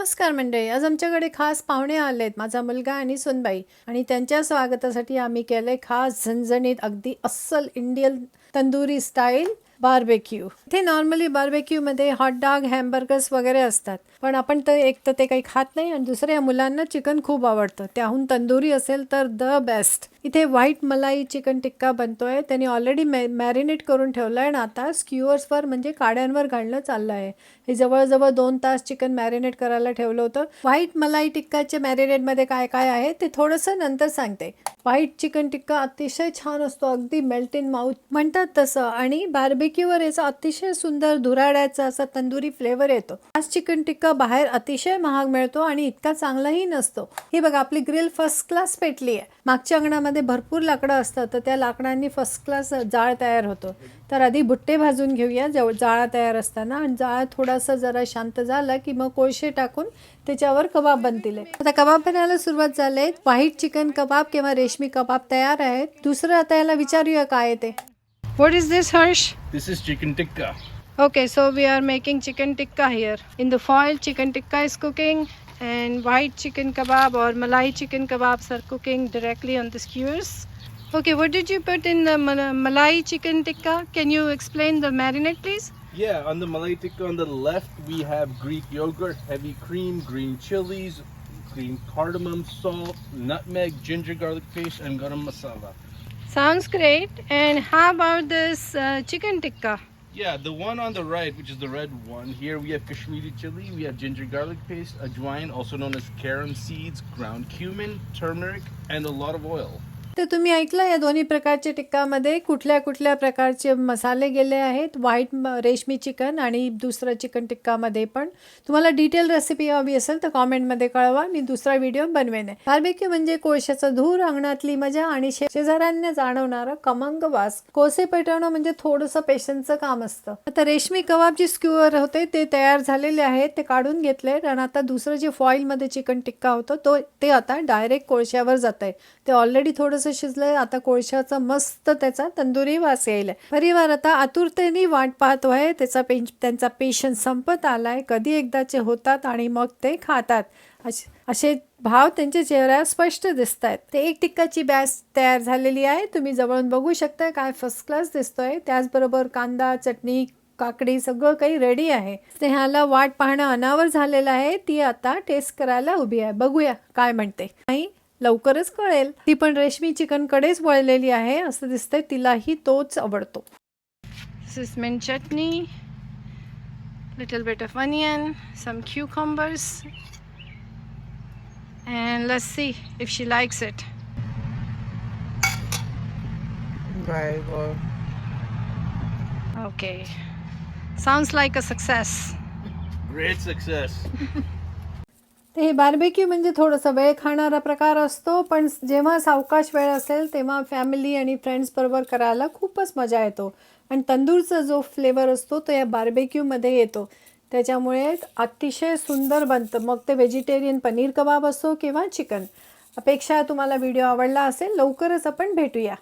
नमस्कार मंडळी आज आमच्याकडे खास पाहुणे आले आहेत माझा मुलगा आणि सुनबाई. आणि त्यांच्या स्वागतासाठी आम्ही केलंय खास झणझणीत अगदी अस्सल इंडियन तंदुरी स्टाईल. बार्बेक्यू. ते नॉर्मली बार्बेक्यूमध्ये हॉट डॉग हॅम्बर्गर्स वगैरे असतात. पण आपण तर एक तर ते काही खात नाही आणि दुसरं या मुलांना चिकन खूप आवडतं. त्याहून तंदुरी असेल तर द बेस्ट इथे व्हाईट मलाई चिकन टिक्का बनतोय. त्यांनी ऑलरेडी मॅ मॅरिनेट करून ठेवलं आहे आणि आता स्क्युअर्सवर म्हणजे काड्यांवर घालणं चाललं आहे हे जवळजवळ दोन तास चिकन मॅरिनेट करायला ठेवलं होतं. व्हाईट मलाई टिक्काच्या मॅरिनेटमध्ये काय काय आहे ते थोडंसं नंतर सांगते. व्हाईट चिकन टिक्का अतिशय छान असतो. अगदी मेल्ट इन माउथ म्हणतात तसं. आणि बार्बेक्यूवर याचा अतिशय सुंदर धुराड्याचा असा तंदुरी फ्लेवर येतो. आज चिकन टिक्का बाहेर अतिशय महाग मिळतो आणि इतका चांगलाही नसतो. ही बघा आपली ग्रिल फर्स्ट क्लास पेटली आहे. मागच्या अंगणामध्ये भरपूर लाकडं असतात तर त्या लाकडांनी फर्स्ट क्लास जाळ तयार होतो. तर आधी भुट्टे भाजून घेऊया. जव जाळा तयार असताना आणि जाळा थोडासा जरा शांत झाला की मग कोळशे टाकून त्याच्यावर कबाब बनतील. आता कबाब बनायला सुरुवात झाले व्हाईट चिकन कबाब किंवा रेशमी कबाब तयार आहेत. दुसरं आता याला विचारूया काय ते. What is this Harsh? This is chicken tikka. Okay, so we are making chicken tikka here. In the foil, chicken tikka is cooking and white chicken kebab or malai chicken kebabs are cooking directly on the skewers. Okay, what did you put in the malai chicken tikka? Can you explain the marinade please? Yeah, on the malai tikka on the left we have Greek yogurt, heavy cream, green chilies, green cardamom, salt, nutmeg, ginger garlic paste and garam masala. Sounds great. And how about this uh, chicken tikka? Yeah, the one on the right, which is the red one, here we have Kashmiri chili, we have ginger garlic paste, ajwain, also known as carom seeds, ground cumin, turmeric, and a lot of oil. तर तुम्ही ऐकलं या दोन्ही प्रकारच्या टिक्कामध्ये कुठल्या कुठल्या प्रकारचे मसाले गेले आहेत? व्हाईट रेशमी चिकन आणि दुसरं चिकन टिक्कामध्ये पण. तुम्हाला डिटेल रेसिपी हवी असेल तर कॉमेंटमध्ये कळवा. मी दुसरा व्हिडिओ बनवेन. बार्बेक्यू म्हणजे कोळशाचा धूर अंगणातली मजा आणि शे- शेजाऱ्यांना जाणवणारा कमंग वास. कोळसे पेटवणं म्हणजे थोडंसं पेशन्सचं काम असतं. आता रेशमी कबाब जे स्क्यूअर होते ते तयार झालेले आहेत ते काढून घेतले आणि आता दुसरं जे फॉईलमध्ये चिकन टिक्का होतं तो ते आता डायरेक्ट कोळशावर जात आहे ते ऑलरेडी थोडंसं शिजलंय आता कोळशाचा मस्त त्याचा तंदुरी वास यायला परिवार आता आतुरतेने वाट पाहतो आहे त्याचा पे त्यांचा पेशन्स संपत आलाय कधी एकदाचे होतात आणि मग ते खातात. असे भाव त्यांच्या चेहऱ्यावर स्पष्ट दिसत आहेत ते एक टिक्काची बॅस तयार झालेली आहे. तुम्ही जवळून बघू शकता काय फर्स्ट क्लास दिसतोय. त्याचबरोबर कांदा चटणी काकडी सगळं काही रेडी आहे. स्नेहाला वाट पाहणं अनावर झालेलं आहे. ती आता टेस्ट करायला उभी आहे. बघूया काय म्हणते. नाही लवकरच कळेल. ती पण रेशमी चिकन कडेच वळलेली आहे असं दिसतंय तिलाही तोच आवडतो. Chutney little bit of onion some cucumbers and lassi if she likes it okay sound like a success Great success. ते हे बार्बेक्यू म्हणजे थोडंसं वेळ खाणारा प्रकार असतो पण जेव्हा सावकाश वेळ असेल तेव्हा फॅमिली आणि फ्रेंड्स बरोबर करायला खूपच मजा येतो. आणि तंदूरचा जो फ्लेवर असतो तो या बार्बेक्यूमध्ये येतो. त्याच्यामुळे अतिशय सुंदर बनतं. मग ते व्हेजिटेरियन पनीर कबाब असो किंवा चिकन अपेक्षा तुम्हाला व्हिडिओ आवडला असेल लवकरच आपण भेटूया.